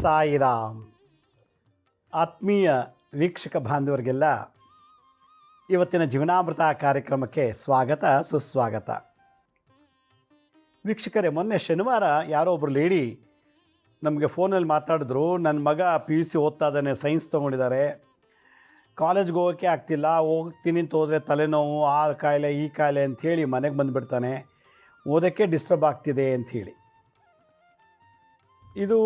ಸಾಯಿರಾಮ್. ಆತ್ಮೀಯ ವೀಕ್ಷಕ ಬಾಂಧವರಿಗೆಲ್ಲ ಇವತ್ತಿನ ಜೀವನಾಮೃತ ಕಾರ್ಯಕ್ರಮಕ್ಕೆ ಸ್ವಾಗತ, ಸುಸ್ವಾಗತ. ವೀಕ್ಷಕರೇ, ಮೊನ್ನೆ ಶನಿವಾರ ಯಾರೋ ಒಬ್ಬರು ಲೇಡಿ ನಮಗೆ ಫೋನಲ್ಲಿ ಮಾತಾಡಿದ್ರು ನನ್ನ ಮಗ ಪಿ ಯು ಸಿ ಓದ್ತಾ ಇದ್ದಾನೆ ಸೈನ್ಸ್ ತೊಗೊಂಡಿದ್ದಾರೆ. ಕಾಲೇಜ್ಗೆ ಹೋಗೋಕ್ಕೆ ಆಗ್ತಿಲ್ಲ, ಹೋಗ್ತೀನಿ ಅಂತ ಹೋದರೆ ತಲೆನೋವು, ಆ ಕಾಯಿಲೆ, ಈ ಕಾಯಿಲೆ ಅಂಥೇಳಿ ಮನೆಗೆ ಬಂದುಬಿಡ್ತಾನೆ. ಓದೋಕ್ಕೆ ಡಿಸ್ಟರ್ಬ್ ಆಗ್ತಿದೆ ಅಂಥೇಳಿ ಇದು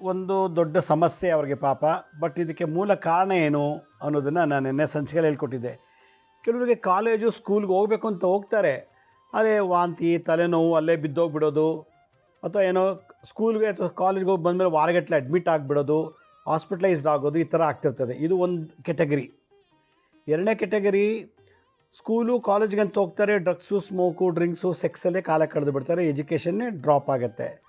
ಒಂದು ದೊಡ್ಡ ಸಮಸ್ಯೆ ಅವರಿಗೆ ಪಾಪ. ಬಟ್ ಇದಕ್ಕೆ ಮೂಲ ಕಾರಣ ಏನು ಅನ್ನೋದನ್ನು ನಾನು ನಿನ್ನೆ ಸಂಚಿಕೆಯಲ್ಲಿ ಹೇಳ್ಕೊಟ್ಟಿದ್ದೆ. ಕೆಲವರಿಗೆ ಕಾಲೇಜು, ಸ್ಕೂಲ್ಗೆ ಹೋಗಬೇಕು ಅಂತ ಹೋಗ್ತಾರೆ. ಅದೇ ವಾಂತಿ, ತಲೆನೋವು, ಅಲ್ಲೇ ಬಿದ್ದೋಗ್ಬಿಡೋದು. ಅಥವಾ ಏನೋ ಸ್ಕೂಲ್ಗೆ ಅಥವಾ ಕಾಲೇಜ್ಗೆ ಹೋಗಿ ಬಂದಮೇಲೆ ವಾರಗಟ್ಟಲೆ ಅಡ್ಮಿಟ್ ಆಗಿಬಿಡೋದು ಹಾಸ್ಪಿಟ್ಲೈಸ್ಡ್ ಆಗೋದು ಈ ಥರ ಆಗ್ತಿರ್ತದೆ. ಇದು ಒಂದು ಕೆಟಗರಿ ಎರಡನೇ ಕೆಟಗರಿ ಸ್ಕೂಲು, ಕಾಲೇಜ್ಗೆ ಅಂತ ಹೋಗ್ತಾರೆ ಡ್ರಗ್ಸು ಸ್ಮೋಕು ಡ್ರಿಂಕ್ಸು ಸೆಕ್ಸಲ್ಲೇ ಕಾಲ ಕಳೆದು ಬಿಡ್ತಾರೆ ಎಜುಕೇಷನ್ನೇ ಡ್ರಾಪ್ ಆಗುತ್ತೆ.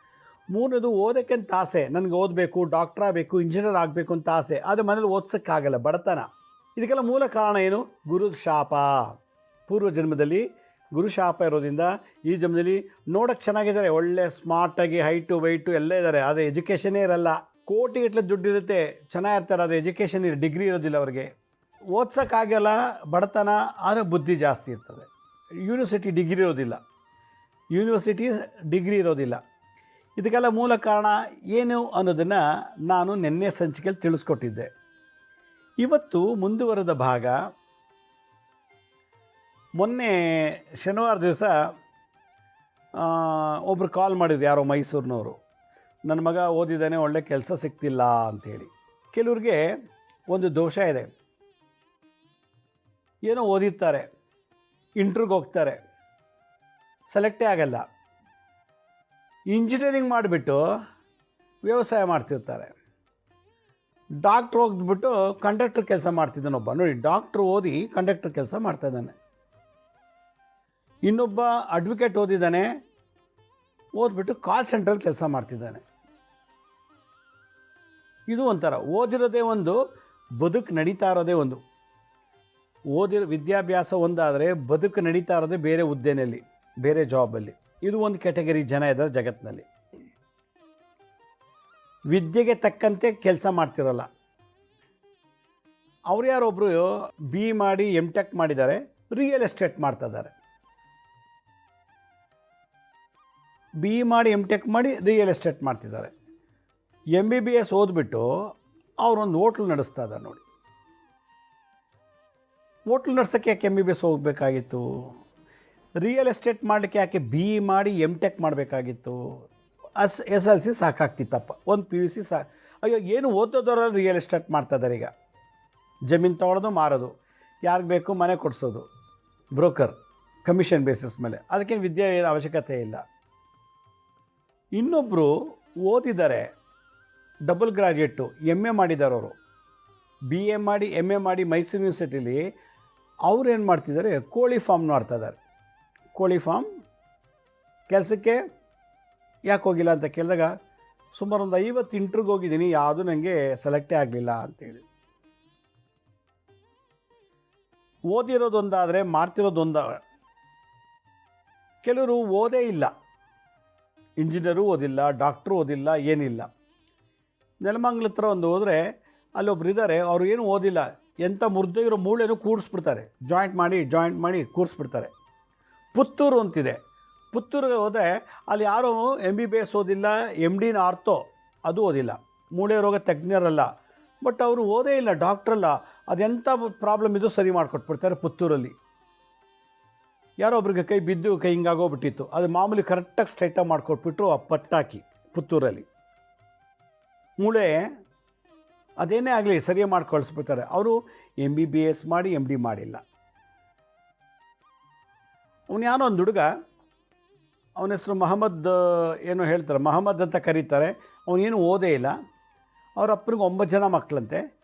ಮೂರನೇದು ಓದೋಕ್ಕೆ ಅಂತ ಆಸೆ. ನನಗೆ ಓದಬೇಕು ಡಾಕ್ಟ್ರ್ ಆಗಬೇಕು ಇಂಜಿನಿಯರ್ ಆಗಬೇಕು ಅಂತ ಆಸೆ. ಆದರೆ ಮನೇಲಿ ಓದ್ಸೋಕ್ಕಾಗಲ್ಲ, ಬಡತನ. ಇದಕ್ಕೆಲ್ಲ ಮೂಲ ಕಾರಣ ಏನು? ಗುರು ಶಾಪ. ಪೂರ್ವ ಜನ್ಮದಲ್ಲಿ ಗುರು ಶಾಪ ಇರೋದ್ರಿಂದ ಈ ಜನ್ಮದಲ್ಲಿ ನೋಡೋಕ್ಕೆ ಚೆನ್ನಾಗಿದ್ದಾರೆ. ಒಳ್ಳೆ ಸ್ಮಾರ್ಟಾಗಿ ಹೈಟು ವೈಟು ಎಲ್ಲ ಇದ್ದಾರೆ. ಆದರೆ ಎಜುಕೇಷನೇ ಇರಲ್ಲ. ಕೋಟಿಗಟ್ಟಲೆ ದುಡ್ಡಿರುತ್ತೆ ಚೆನ್ನಾಗಿರ್ತಾರೆ, ಆದರೆ ಎಜುಕೇಷನ್ ಡಿಗ್ರಿ ಇರೋದಿಲ್ಲ ಅವ್ರಿಗೆ. ಓದ್ಸೋಕ್ಕಾಗಲ್ಲ ಬಡತನ, ಆದರೆ ಬುದ್ಧಿ ಜಾಸ್ತಿ ಇರ್ತದೆ. ಯೂನಿವರ್ಸಿಟಿ ಡಿಗ್ರಿ ಇರೋದಿಲ್ಲ. ಯೂನಿವರ್ಸಿಟಿ ಡಿಗ್ರಿ ಇರೋದಿಲ್ಲ. ಇದಕ್ಕೆಲ್ಲ ಮೂಲ ಕಾರಣ ಏನು ಅನ್ನೋದನ್ನು ನಾನು ನಿನ್ನೆ ಸಂಚಿಕೆಯಲ್ಲಿ ತಿಳಿಸ್ಕೊಟ್ಟಿದ್ದೆ. ಇವತ್ತು ಮುಂದುವರೆದ ಭಾಗ, ಮೊನ್ನೆ ಶನಿವಾರ ದಿವಸ ಒಬ್ಬರು ಕಾಲ್ ಮಾಡಿದ್ರು ಯಾರೋ ಮೈಸೂರಿನವರು. ನನ್ನ ಮಗ ಓದಿದ್ದಾನೆ, ಒಳ್ಳೆ ಕೆಲಸ ಸಿಗ್ತಿಲ್ಲ ಅಂಥೇಳಿ ಕೆಲವ್ರಿಗೆ ಒಂದು ದೋಷ ಇದೆ. ಏನೋ ಓದಿರ್ತಾರೆ ಇಂಟ್ರಿಗೆ ಹೋಗ್ತಾರೆ. ಸೆಲೆಕ್ಟೇ ಆಗಲ್ಲ. ಇಂಜಿನಿಯರಿಂಗ್ ಮಾಡಿಬಿಟ್ಟು ವ್ಯವಸಾಯ ಮಾಡ್ತಿರ್ತಾರೆ. ಡಾಕ್ಟ್ರ್ ಹೋಗ್ಬಿಟ್ಟು ಕಂಡಕ್ಟರ್ ಕೆಲಸ ಮಾಡ್ತಿದ್ದಾನೊಬ್ಬ ನೋಡಿ, ಡಾಕ್ಟ್ರ್ ಓದಿ ಕಂಡಕ್ಟರ್ ಕೆಲಸ ಮಾಡ್ತಾಯಿದ್ದಾನೆ ಇನ್ನೊಬ್ಬ ಅಡ್ವೊಕೇಟ್ ಓದಿದ್ದಾನೆ, ಓದ್ಬಿಟ್ಟು ಕಾಲ್ ಸೆಂಟ್ರಲ್ಲಿ ಕೆಲಸ ಮಾಡ್ತಿದ್ದಾನೆ. ಇದು ಒಂಥರ, ಓದಿರೋದೇ ಒಂದು, ಬದುಕು ನಡೀತಾ ಇರೋದೇ ಒಂದು. ಓದಿರೋ ವಿದ್ಯಾಭ್ಯಾಸ ಒಂದಾದರೆ ಬದುಕು ನಡೀತಾ ಇರೋದೇ ಬೇರೆ ಹುದ್ದೆನಲ್ಲಿ ಬೇರೆ ಜಾಬಲ್ಲಿ ಇದು ಒಂದು ಕ್ಯಾಟಗರಿ ಜನ ಇದ್ದಾರೆ ಜಗತ್ತಿನಲ್ಲಿ ವಿದ್ಯೆಗೆ ತಕ್ಕಂತೆ ಕೆಲಸ ಮಾಡ್ತಿರಲ್ಲ. ಅವ್ರು ಯಾರೊಬ್ಬರು ಬಿ ಮಾಡಿ ಎಂ ಟೆಕ್ ಮಾಡಿದ್ದಾರೆ ರಿಯಲ್ ಎಸ್ಟೇಟ್ ಮಾಡ್ತಾ ಇದ್ದಾರೆ. ಬಿ ಮಾಡಿ ಎಂ ಟೆಕ್ ಮಾಡಿ ರಿಯಲ್ ಎಸ್ಟೇಟ್ ಮಾಡ್ತಿದ್ದಾರೆ. ಎಂ ಬಿ ಬಿ ಎಸ್ ಓದ್ಬಿಟ್ಟು ಅವರೊಂದು ಹೋಟ್ಲು ನಡೆಸ್ತಾ ಇದ್ದಾರೆ ನೋಡಿ. ಹೋಟ್ಲು ನಡ್ಸೋಕ್ಕೆ ಯಾಕೆ ಎಂ ಬಿ ಬಿ ಎಸ್ ಹೋಗಬೇಕಾಗಿತ್ತು? ರಿಯಲ್ ಎಸ್ಟೇಟ್ ಮಾಡಲಿಕ್ಕೆ ಯಾಕೆ ಬಿ ಇ ಮಾಡಿ ಎಂ ಟೆಕ್ ಮಾಡಬೇಕಾಗಿತ್ತು? ಅಸ್, ಎಸ್ ಎಲ್ ಸಿ ಸಾಕಾಗ್ತಿತ್ತಪ್ಪ. ಒಂದು ಪಿ ಯು ಸಿ ಸಾ, ಅಯ್ಯೋ, ಏನು ಓದೋದವ್ರ ರಿಯಲ್ ಎಸ್ಟೇಟ್ ಮಾಡ್ತಾ ಇದ್ದಾರೆ ಈಗ. ಜಮೀನು ತೊಗೊಳೋದು ಮಾರೋದು. ಯಾರಿಗೆ ಬೇಕು ಮನೆ ಕೊಡಿಸೋದು. ಬ್ರೋಕರ್ ಕಮಿಷನ್ ಬೇಸಿಸ್ ಮೇಲೆ. ಅದಕ್ಕೇನು ವಿದ್ಯೆ ಏನು ಅವಶ್ಯಕತೆ ಇಲ್ಲ. ಇನ್ನೊಬ್ಬರು ಓದಿದ್ದಾರೆ ಡಬಲ್ ಗ್ರಾಜುಯೇಟು ಎಂ ಎ ಮಾಡಿದಾರವರು ಬಿ ಎ ಮಾಡಿ ಎಂ ಎ ಮಾಡಿ ಮೈಸೂರು ಯೂನಿವರ್ಸಿಟಿಲಿ ಅವ್ರು ಏನು ಮಾಡ್ತಿದ್ದಾರೆ ಕೋಳಿ ಫಾರ್ಮ್ ಮಾಡ್ತಾ ಇದ್ದಾರೆ ಕೋಳಿ ಫಾರ್ಮ್ ಕೆಲಸಕ್ಕೆ ಯಾಕೆ ಹೋಗಿಲ್ಲ ಅಂತ ಕೇಳಿದಾಗ ಸುಮಾರು ಒಂದು ಐವತ್ತು ಇಂಟ್ರಿಗೆ ಹೋಗಿದ್ದೀನಿ, ಯಾವುದೂ ನನಗೆ ಸೆಲೆಕ್ಟೇ ಆಗಲಿಲ್ಲ ಅಂತೇಳಿ. ಓದಿರೋದೊಂದಾದರೆ ಮಾಡ್ತಿರೋದೊಂದ, ಕೆಲವರು ಓದೇ ಇಲ್ಲ. ಇಂಜಿನಿಯರು ಓದಿಲ್ಲ, ಡಾಕ್ಟ್ರು ಓದಿಲ್ಲ, ಏನಿಲ್ಲ. ನೆಲಮಂಗ್ಲ ಹತ್ರ ಒಂದು ಹೋದರೆ ಅಲ್ಲೊಬ್ರು ಇದ್ದಾರೆ ಅವರು ಏನು ಓದಿಲ್ಲ. ಎಂಥ ಮುರಿದೋಗಿರೋ ಮೂಳೆನೂ ಕೂಡಿಸ್ಬಿಡ್ತಾರೆ. ಜಾಯಿಂಟ್ ಮಾಡಿ ಜಾಯಿಂಟ್ ಮಾಡಿ ಕೂರಿಸ್ಬಿಡ್ತಾರೆ ಪುತ್ತೂರು ಅಂತಿದೆ. ಪುತ್ತೂರಿಗೆ ಹೋದರೆ ಅಲ್ಲಿ ಯಾರೂ ಎಂ ಬಿ ಬಿ ಎಸ್ ಓದಿಲ್ಲ ಎಂ ಡಿನ ಆರ್ತೋ ಅದು ಓದಿಲ್ಲ. ಮೂಳೆ ರೋಗ ತಜ್ಞರಲ್ಲ. ಬಟ್ ಅವರು ಓದೇ ಇಲ್ಲ ಡಾಕ್ಟ್ರಲ್ಲ ಅದೆಂಥ ಪ್ರಾಬ್ಲಮ್ ಇದು ಸರಿ ಮಾಡಿಕೊಟ್ಬಿಡ್ತಾರೆ ಪುತ್ತೂರಲ್ಲಿ. ಯಾರೋ ಒಬ್ರಿಗೆ ಕೈ ಬಿದ್ದು ಕೈ ಹಿಂಗಾಗೋಗ್ಬಿಟ್ಟಿತ್ತು. ಅದು ಮಾಮೂಲಿ ಕರೆಕ್ಟಾಗಿ ಸ್ಟ್ರೈಟಾಗಿ ಮಾಡಿಕೊಟ್ಬಿಟ್ರು ಆ ಪಟ್ಟಾಕಿ ಪುತ್ತೂರಲ್ಲಿ. ಮೂಳೆ ಅದೇನೇ ಆಗಲಿ ಸರಿಯಾಗಿ ಮಾಡಿ ಕಳಿಸ್ಬಿಡ್ತಾರೆ ಅವರು ಎಂ ಬಿ ಬಿ ಎಸ್ ಮಾಡಿ ಎಂ ಡಿ ಮಾಡಿಲ್ಲ. ಅವನು ಯಾರೋ ಒಂದು ಹುಡುಗ, ಅವನ ಹೆಸರು ಮಹಮ್ಮದ್ ಏನೋ ಹೇಳ್ತಾರೆ, ಮಹಮ್ಮದ್ ಅಂತ ಕರೀತಾರೆ. ಅವನೇನು ಓದೇ ಇಲ್ಲ. ಅವ್ರ ಅಪ್ಪನಿಗೆ ಒಂಬತ್ತು ಜನ ಮಕ್ಕಳಂತೆ.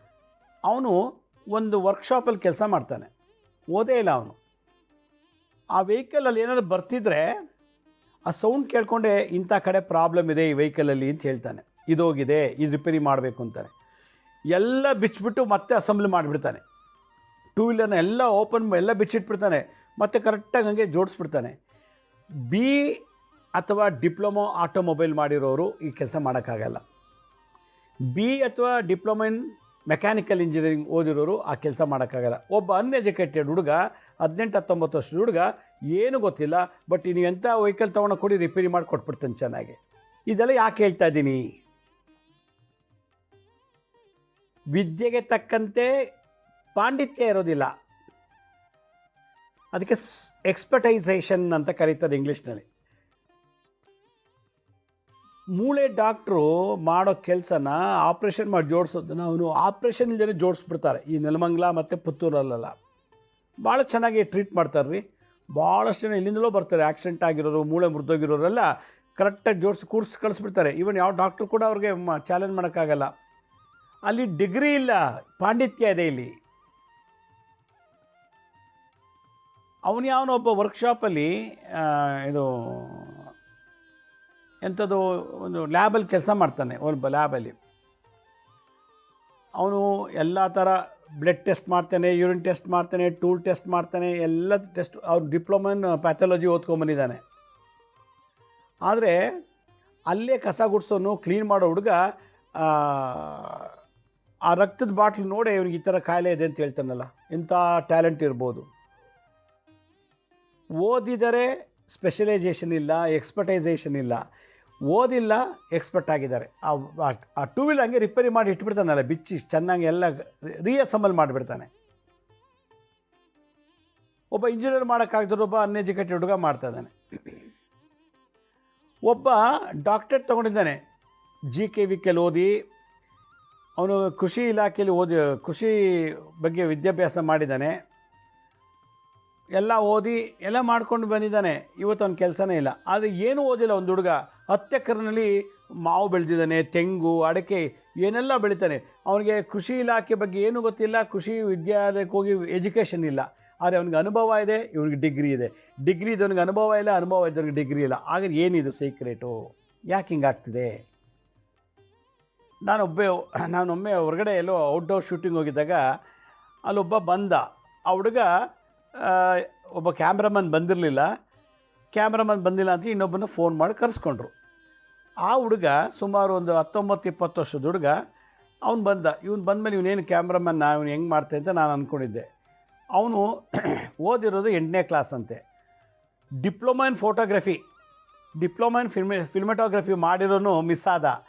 ಅವನು ಒಂದು ವರ್ಕ್ಶಾಪಲ್ಲಿ ಕೆಲಸ ಮಾಡ್ತಾನೆ. ಓದೇ ಇಲ್ಲ ಅವನು. ಆ ವೆಹಿಕಲಲ್ಲಿ ಏನಾದ್ರು ಬರ್ತಿದ್ರೆ, ಆ ಸೌಂಡ್ ಕೇಳ್ಕೊಂಡೆ ಇಂಥ ಕಡೆ ಪ್ರಾಬ್ಲಮ್ ಇದೆ ಈ ವೆಹಿಕಲಲ್ಲಿ ಅಂತ ಹೇಳ್ತಾನೆ. ಇದೋಗಿದೆ ಇದು ರಿಪೇರಿ ಮಾಡಬೇಕು ಅಂತಾನೆ ಎಲ್ಲ ಬಿಚ್ಚಿಬಿಟ್ಟು ಮತ್ತೆ ಅಸೆಂಬ್ಲಿ ಮಾಡಿಬಿಡ್ತಾನೆ. ಟೂ ವೀಲರ್ನ ಎಲ್ಲ ಓಪನ್ ಎಲ್ಲ ಬಿಚ್ಚಿಟ್ಬಿಡ್ತಾನೆ. ಮತ್ತೆ ಕರೆಕ್ಟಾಗಿ ಹಂಗೆ ಜೋಡಿಸ್ಬಿಡ್ತಾನೆ. ಬಿ ಅಥವಾ ಡಿಪ್ಲೊಮೊ ಆಟೋಮೊಬೈಲ್ ಮಾಡಿರೋರು ಈ ಕೆಲಸ ಮಾಡೋಕ್ಕಾಗಲ್ಲ. ಬಿ ಅಥವಾ ಡಿಪ್ಲೊಮಾ ಇನ್ ಮೆಕ್ಯಾನಿಕಲ್ ಇಂಜಿನಿಯರಿಂಗ್ ಓದಿರೋರು ಆ ಕೆಲಸ ಮಾಡೋಕ್ಕಾಗಲ್ಲ. ಒಬ್ಬ ಅನ್ಎಜುಕೇಟೆಡ್ ಹುಡುಗ, ಹದಿನೆಂಟು, ಹತ್ತೊಂಬತ್ತು ವರ್ಷದ ಹುಡುಗ, ಏನೂ ಗೊತ್ತಿಲ್ಲ, ಬಟ್ ನೀವು ಎಂಥ ವೆಹಿಕಲ್ ತೊಗೊಂಡು ಕೊಡಿ ರಿಪೇರಿ ಮಾಡಿ ಕೊಟ್ಬಿಡ್ತಾನೆ ಚೆನ್ನಾಗಿ. ಇದೆಲ್ಲ ಯಾಕೆ ಹೇಳ್ತಾ ಇದ್ದೀನಿ? ವಿದ್ಯೆಗೆ ತಕ್ಕಂತೆ ಪಾಂಡಿತ್ಯ ಇರೋದಿಲ್ಲ. ಅದಕ್ಕೆ ಎಕ್ಸ್ಪರ್ಟೈಸೇಷನ್ ಅಂತ ಕರೀತದೆ ಇಂಗ್ಲೀಷ್ನಲ್ಲಿ. ಮೂಳೆ ಡಾಕ್ಟ್ರು ಮಾಡೋ ಕೆಲಸನ ಆಪ್ರೇಷನ್ ಮಾಡಿ ಜೋಡಿಸೋದನ್ನ ಅವನು ಆಪ್ರೇಷನ್ ಇಲ್ಲದೇ ಜೋಡಿಸ್ಬಿಡ್ತಾರೆ. ಈ ನೆಲಮಂಗ್ಲ ಮತ್ತು ಪುತ್ತೂರಲ್ಲೆಲ್ಲ. ಭಾಳ ಚೆನ್ನಾಗಿ ಟ್ರೀಟ್ ಮಾಡ್ತಾರೆ ರೀ ಭಾಳಷ್ಟು ಜನ ಇಲ್ಲಿಂದಲೂ ಬರ್ತಾರೆ. ಆಕ್ಸಿಡೆಂಟ್ ಆಗಿರೋರು, ಮೂಳೆ ಮುರಿದೋಗಿರೋರೆಲ್ಲ ಕರೆಕ್ಟಾಗಿ ಜೋಡಿಸಿ ಕೂರ್ಸ್ ಕಳಿಸ್ಬಿಡ್ತಾರೆ. ಈವನ್ ಯಾವ ಡಾಕ್ಟ್ರು ಕೂಡ ಅವ್ರಿಗೆ ಚಾಲೆಂಜ್ ಮಾಡೋಕ್ಕಾಗಲ್ಲ. ಅಲ್ಲಿ ಡಿಗ್ರಿ ಇಲ್ಲ, ಪಾಂಡಿತ್ಯ ಇದೆ ಇಲ್ಲಿ. ಅವನು ಒಬ್ಬ ವರ್ಕ್ಶಾಪಲ್ಲಿ ಇದು ಎಂಥದ್ದು ಒಂದು ಲ್ಯಾಬಲ್ಲಿ ಕೆಲಸ ಮಾಡ್ತಾನೆ ಒಬ್ಬ ಲ್ಯಾಬಲ್ಲಿ ಅವನು ಎಲ್ಲ ಥರ ಬ್ಲಡ್ ಟೆಸ್ಟ್ ಮಾಡ್ತಾನೆ ಯೂರಿನ್ ಟೆಸ್ಟ್ ಮಾಡ್ತಾನೆ ಟೂಲ್ ಟೆಸ್ಟ್ ಮಾಡ್ತಾನೆ ಎಲ್ಲ ಟೆಸ್ಟ್ ಅವ್ನು ಡಿಪ್ಲೊಮನ್ ಪ್ಯಾಥಾಲಜಿ ಓದ್ಕೊಂಬಂದಿದ್ದಾನೆ ಆದರೆ ಅಲ್ಲೇ ಕಸ ಗುಡ್ಸೋನು ಕ್ಲೀನ್ ಮಾಡೋ ಹುಡುಗ ಆ, ಆ ರಕ್ತದ ಬಾಟ್ಲು ನೋಡಿ ಇವ್ನಿಗೆ ಈ ಥರ ಕಾಯಿಲೆ ಇದೆ ಅಂತ ಹೇಳ್ತಾನಲ್ಲ ಇಂಥ ಟ್ಯಾಲೆಂಟ್ ಇರ್ಬೋದು. ಓದಿದರೆ ಸ್ಪೆಷಲೈಸೇಷನ್ ಇಲ್ಲ ಎಕ್ಸ್ಪರ್ಟೈಸೇಷನ್ ಇಲ್ಲ. ಓದಿಲ್ಲ ಎಕ್ಸ್ಪರ್ಟ್ ಆಗಿದ್ದಾರೆ. ಆ ಟೂ ವೀಲ್ ಹಂಗೆ ರಿಪೇರಿ ಮಾಡಿ ಇಟ್ಬಿಡ್ತಾನಲ್ಲ, ಬಿಚ್ಚಿ, ಚೆನ್ನಾಗಿ ಎಲ್ಲ ರಿಯಸಮಲ್ ಮಾಡಿಬಿಡ್ತಾನೆ. ಒಬ್ಬ ಇಂಜಿನಿಯರ್ ಮಾಡೋಕ್ಕಾಗ್ದಿರೋ ಒಬ್ಬ ಅನ್ಎಜುಕೇಟೆಡ್ ಹುಡುಗ ಮಾಡ್ತಾ ಇದ್ದಾನೆ. ಒಬ್ಬ ಡಾಕ್ಟರ್ ತೊಗೊಂಡಿದ್ದಾನೆ. ಜಿ ಕೆ ವಿ ಕೆಲ್ ಓದಿ, ಅವನು ಕೃಷಿ ಇಲಾಖೆಯಲ್ಲಿ ಓದಿ, ಕೃಷಿ ಬಗ್ಗೆ ವಿದ್ಯಾಭ್ಯಾಸ ಮಾಡಿದ್ದಾನೆ. ಎಲ್ಲ ಓದಿ ಎಲ್ಲ ಮಾಡ್ಕೊಂಡು ಬಂದಿದ್ದಾನೆ. ಇವತ್ತು ಅವ್ನ ಕೆಲಸನೇ ಇಲ್ಲ. ಆದರೆ ಏನೂ ಓದಿಲ್ಲ ಒಂದು ಹುಡುಗ. ಹತ್ತೆಕರ್ನಲ್ಲಿ ಮಾವು ಬೆಳೆದಿದ್ದಾನೆ, ತೆಂಗು, ಅಡಿಕೆ, ಏನೆಲ್ಲ ಬೆಳಿತಾನೆ. ಅವನಿಗೆ ಕೃಷಿ ಇಲಾಖೆ ಬಗ್ಗೆ ಏನೂ ಗೊತ್ತಿಲ್ಲ. ಕೃಷಿ ವಿದ್ಯಾಲಯಕ್ಕೆ ಹೋಗಿ ಎಜುಕೇಷನ್ ಇಲ್ಲ. ಆದರೆ ಅವನಿಗೆ ಅನುಭವ ಇದೆ, ಇವನಿಗೆ ಡಿಗ್ರಿ ಇದೆ. ಡಿಗ್ರಿ ಇದ್ದವನಿಗೆ ಅನುಭವ ಇಲ್ಲ, ಅನುಭವ ಇದ್ದವನಿಗೆ ಡಿಗ್ರಿ ಇಲ್ಲ. ಆದರೆ ಏನಿದು ಸೀಕ್ರೆಟು? ಯಾಕೆ ಹಿಂಗಾಗ್ತಿದೆ ನಾನೊಬ್ಬೆ ನಾನೊಮ್ಮೆ ಹೊರಗಡೆ ಎಲ್ಲೋ ಔಟ್ಡೋರ್ ಶೂಟಿಂಗ್ ಹೋಗಿದ್ದಾಗ ಅಲ್ಲೊಬ್ಬ ಬಂದ. ಆ ಹುಡುಗ ಒಬ್ಬ ಕ್ಯಾಮ್ರಾಮನ್ ಬಂದಿರಲಿಲ್ಲ. ಕ್ಯಾಮ್ರಾಮನ್ ಬಂದಿಲ್ಲ ಅಂತ ಇನ್ನೊಬ್ಬನ ಫೋನ್ ಮಾಡಿ ಕರೆಸ್ಕೊಂಡ್ರು. ಆ ಹುಡುಗ ಸುಮಾರು ಒಂದು ಹತ್ತೊಂಬತ್ತು ಇಪ್ಪತ್ತು ವರ್ಷದ ಹುಡುಗ, ಅವ್ನು ಬಂದ, ಇವ್ನು ಬಂದಮೇಲೆ ಇವನೇನು ಕ್ಯಾಮ್ರಾಮನ್ ಇವನು ಹೆಂಗೆ ಮಾಡ್ತೆ ಅಂತ ನಾನು ಅಂದ್ಕೊಂಡಿದ್ದೆ ಅವನು ಓದಿರೋದು ಎಂಟನೇ ಕ್ಲಾಸ್ ಅಂತೆ. Diploma in photography. Diploma in film, filmography ಮಾಡಿರೋನು miss ಆದ.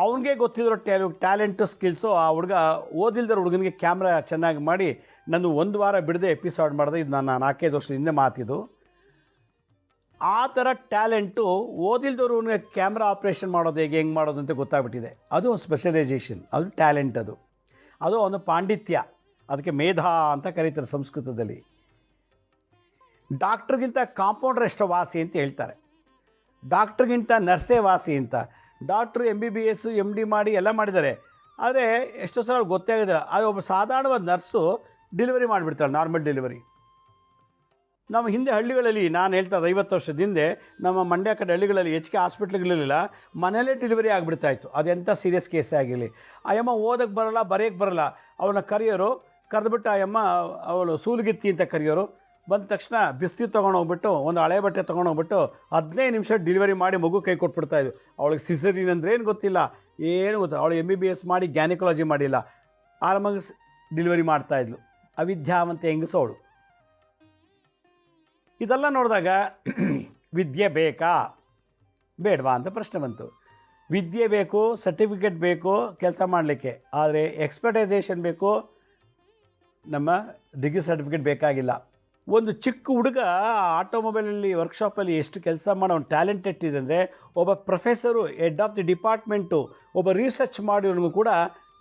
ಅವನಿಗೆ ಗೊತ್ತಿರೋ ಟ್ಯಾಲ್, ಟ್ಯಾಲೆಂಟು, ಸ್ಕಿಲ್ಸು ಆ ಹುಡುಗ ಓದಿಲ್ದರ ಹುಡುಗನಿಗೆ ಕ್ಯಾಮ್ರಾ ಚೆನ್ನಾಗಿ ಮಾಡಿ ನಾನು ಒಂದು ವಾರ ಬಿಡದೆ ಎಪಿಸೋಡ್ ಮಾಡಿದೆ. ಇದು ನಾನು ನಾಲ್ಕೈದು ವರ್ಷದ ಹಿಂದೆ ಮಾತಿದು. ಆ ಥರ ಟ್ಯಾಲೆಂಟು ಓದಿಲ್ದವ್ರು ಕ್ಯಾಮ್ರಾ ಆಪ್ರೇಷನ್ ಮಾಡೋದು ಹೇಗೆ, ಹೆಂಗೆ ಮಾಡೋದು ಅಂತ ಗೊತ್ತಾಗ್ಬಿಟ್ಟಿದೆ. ಅದು ಒಂದು ಸ್ಪೆಷಲೈಸೇಷನ್ ಅದು ಟ್ಯಾಲೆಂಟ್ ಅದು. ಅದು ಒಂದು ಪಾಂಡಿತ್ಯ. ಅದಕ್ಕೆ ಮೇಧಾ ಅಂತ ಕರೀತಾರೆ ಸಂಸ್ಕೃತದಲ್ಲಿ. ಡಾಕ್ಟ್ರಿಗಿಂತ ಕಾಂಪೌಂಡರ್ ಎಷ್ಟೋ ವಾಸಿ ಅಂತ ಹೇಳ್ತಾರೆ. ಡಾಕ್ಟ್ರಿಗಿಂತ ನರ್ಸೇ ವಾಸಿ ಅಂತ. Doctor M B B S M D ಮಾಡಿ ಎಲ್ಲ ಮಾಡಿದ್ದಾರೆ. ಆದರೆ ಎಷ್ಟೋ ಸಲ ಅವ್ರಿಗೆ ಗೊತ್ತೇ ಆಗೋದಿಲ್ಲ. ಆದರೆ ಒಬ್ಬ ಸಾಧಾರಣವಾದ ನರ್ಸು ಡೆಲಿವರಿ ಮಾಡಿಬಿಡ್ತಾಳೆ, ನಾರ್ಮಲ್ ಡೆಲಿವರಿ. ನಮ್ಮ ಹಿಂದೆ ಹಳ್ಳಿಗಳಲ್ಲಿ, ನಾನು ಹೇಳ್ತಾ ಐವತ್ತು ವರ್ಷದ ಹಿಂದೆ, ನಮ್ಮ ಮಂಡ್ಯ ಕಡೆ ಹಳ್ಳಿಗಳಲ್ಲಿ ಹೆಚ್ಚಿಗೆ ಹಾಸ್ಪಿಟ್ಲ್ಗಳಿರಲಿಲ್ಲ, ಮನೆಯಲ್ಲೇ ಡೆಲಿವರಿ ಆಗಿಬಿಡ್ತಾಯಿತ್ತು ಅದೆಂಥ ಸೀರಿಯಸ್ ಕೇಸೇ ಆಗಿರಲಿ. ಆಯಮ್ಮ ಯಮ್ಮ ಓದಕ್ಕೆ ಬರಲ್ಲ ಬರೆಯೋಕ್ಕೆ ಬರಲ್ಲ. ಅವನ ಕರೆಯೋರು, ಕರೆದ್ಬಿಟ್ಟು ಆಯಮ್ಮ ಯಮ್ಮ ಅವಳು ಸೂಲುಗಿತ್ತಿ ಅಂತ ಕರೆಯೋರು ಬಂದ ತಕ್ಷಣ ಬಿಸ್ತಿ ತೊಗೊಂಡೋಗ್ಬಿಟ್ಟು ಒಂದು ಹಳೆ ಬಟ್ಟೆ ತೊಗೊಂಡೋಗ್ಬಿಟ್ಟು ಹದಿನೈದು ನಿಮಿಷ ಡೆಲಿವರಿ ಮಾಡಿ ಮಗು ಕೈ ಕೊಟ್ಬಿಡ್ತಾ ಇದ್ದು ಅವಳಿಗೆ ಸಿಸರಿನ್ ಅಂದ್ರೆ ಏನು ಗೊತ್ತಿಲ್ಲ. ಏನು ಗೊತ್ತಿಲ್ಲ ಅವಳು ಎಂ ಬಿ ಬಿ ಎಸ್ ಮಾಡಿ ಗ್ಯಾನಿಕಾಲಜಿ ಮಾಡಿಲ್ಲ. ಆರಾಮಾಗಿ ಡೆಲಿವರಿ ಮಾಡ್ತಾಯಿದ್ಲು ಅವಿದ್ಯಾವಂತ ಹೆಂಗಸು ಅವಳು. ಇದೆಲ್ಲ ನೋಡಿದಾಗ ವಿದ್ಯೆ ಬೇಕಾ? ಬೇಡವಾ ಅಂತ ಪ್ರಶ್ನೆ ಬಂತು. ವಿದ್ಯೆ ಬೇಕು ಸರ್ಟಿಫಿಕೇಟ್ ಬೇಕು, ಕೆಲಸ ಮಾಡಲಿಕ್ಕೆ. ಆದರೆ ಎಕ್ಸ್ಪರ್ಟೈಸೇಷನ್ ಬೇಕು, ನಮ್ಮ ಡಿಗ್ರಿ ಸರ್ಟಿಫಿಕೇಟ್ ಬೇಕಾಗಿಲ್ಲ. ಒಂದು ಚಿಕ್ಕ ಹುಡುಗ ಆಟೋಮೊಬೈಲಲ್ಲಿ ವರ್ಕ್ಶಾಪಲ್ಲಿ ಎಷ್ಟು ಕೆಲಸ ಮಾಡೋ ಅವ್ನು ಟ್ಯಾಲೆಂಟೆಡ್ ಇದೆ ಅಂದರೆ ಒಬ್ಬ professor, head of the department, ಒಬ್ಬ ರಿಸರ್ಚ್ ಮಾಡಿರೋನಿಗೂ ಕೂಡ